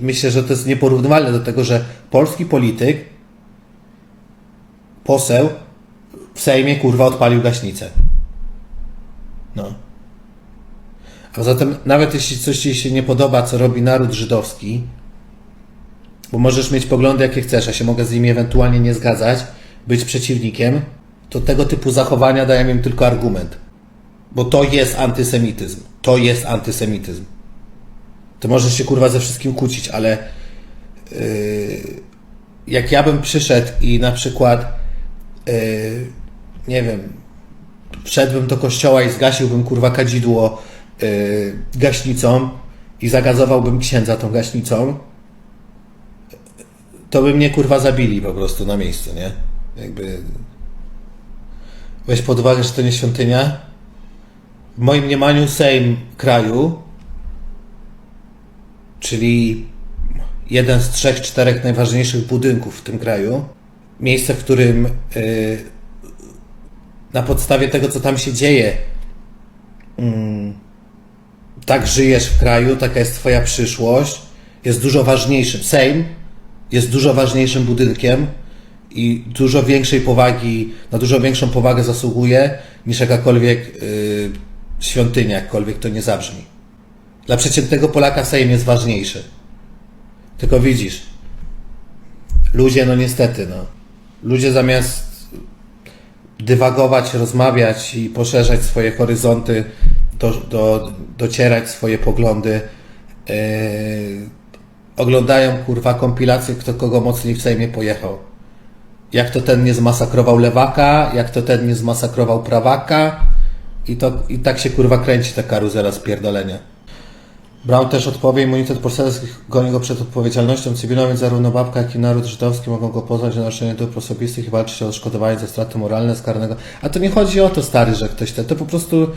Myślę, że to jest nieporównywalne do tego, że polski polityk, poseł w Sejmie kurwa odpalił gaśnicę. No. A zatem, nawet jeśli coś ci się nie podoba, co robi naród żydowski, bo możesz mieć poglądy jakie chcesz, a się mogę z nimi ewentualnie nie zgadzać, być przeciwnikiem, to tego typu zachowania dają im tylko argument. Bo to jest antysemityzm. To jest antysemityzm. To możesz się kurwa ze wszystkim kłócić, ale yy, jak ja bym przyszedł i na przykład yy, nie wiem, wszedłbym do kościoła i zgasiłbym kurwa kadzidło yy, gaśnicą i zagazowałbym księdza tą gaśnicą, to by mnie kurwa zabili po prostu na miejscu, nie? Jakby. Weź pod uwagę, że to nie świątynia. W moim mniemaniu Sejm kraju, czyli jeden z trzech, czterech najważniejszych budynków w tym kraju, miejsce, w którym yy, na podstawie tego, co tam się dzieje, mm, tak żyjesz w kraju, taka jest Twoja przyszłość, jest dużo ważniejszym. Sejm jest dużo ważniejszym budynkiem i dużo większej powagi, na dużo większą powagę zasługuje niż jakakolwiek yy, świątynia, jakkolwiek to nie zabrzmi. Dla przeciętnego Polaka Sejm jest ważniejszy. Tylko widzisz, ludzie, no niestety, no, ludzie zamiast dywagować, rozmawiać i poszerzać swoje horyzonty, do, do, docierać swoje poglądy, yy, oglądają kurwa kompilacje, kto kogo mocniej w Sejmie pojechał. Jak to ten nie zmasakrował lewaka, jak to ten nie zmasakrował prawaka i, to, i tak się kurwa kręci ta karuzela spierdolenia. Brown też odpowie, immunitet poselski goni go przed odpowiedzialnością cywilną, więc zarówno babka, jak i naród żydowski mogą go pozwać za naruszenie dóbr osobistych i walczyć o odszkodowanie za straty moralne z karnego. A to nie chodzi o to, stary, że ktoś te, to po prostu,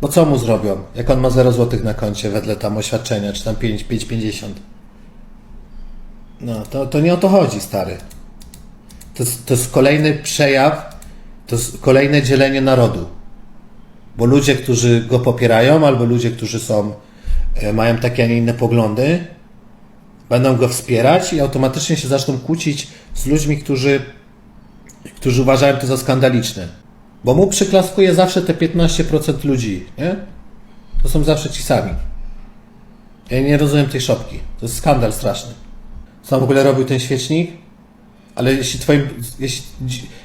bo co mu zrobią? Jak on ma 0 złotych na koncie wedle tam oświadczenia, czy tam 5, 5,50. No, to, to nie o to chodzi, stary. To to jest kolejny przejaw, to jest kolejne dzielenie narodu. Bo ludzie, którzy go popierają, albo ludzie, którzy są, mają takie, a nie inne poglądy, będą go wspierać i automatycznie się zaczną kłócić z ludźmi, którzy, którzy uważają to za skandaliczne. Bo mu przyklaskuje zawsze te 15% ludzi, nie? To są zawsze ci sami. Ja nie rozumiem tej szopki. To jest skandal straszny. Co on w ogóle robił ten świecznik? Ale jeśli twoim, jeśli,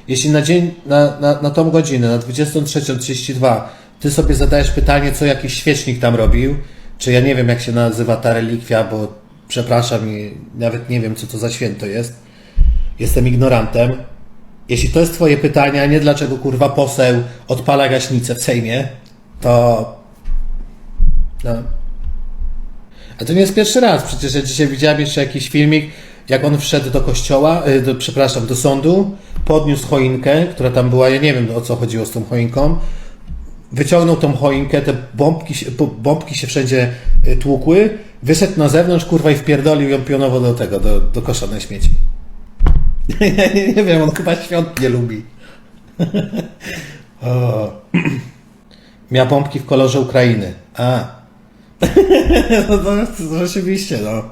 jeśli na dzień, na, na, na tą godzinę, na 23.32, ty sobie zadajesz pytanie, co jakiś świecznik tam robił, czy ja nie wiem, jak się nazywa ta relikwia, bo przepraszam i nawet nie wiem, co to za święto jest. Jestem ignorantem. Jeśli to jest twoje pytanie, a nie dlaczego kurwa poseł odpala gaśnicę w Sejmie, to... No, a to nie jest pierwszy raz. Przecież ja dzisiaj widziałem jeszcze jakiś filmik, jak on wszedł do kościoła, y, do, przepraszam, do sądu, podniósł choinkę, która tam była, ja nie wiem o co chodziło z tą choinką, wyciągnął tą choinkę, te bombki, się- bombki się wszędzie y, tłukły, wyszedł na zewnątrz, kurwa, i wpierdolił ją pionowo do tego, do, do kosza na śmieci. Nie, wiem, on chyba świąt nie lubi. o. Miał bombki w kolorze Ukrainy. A. No to, to rzeczywiście, no.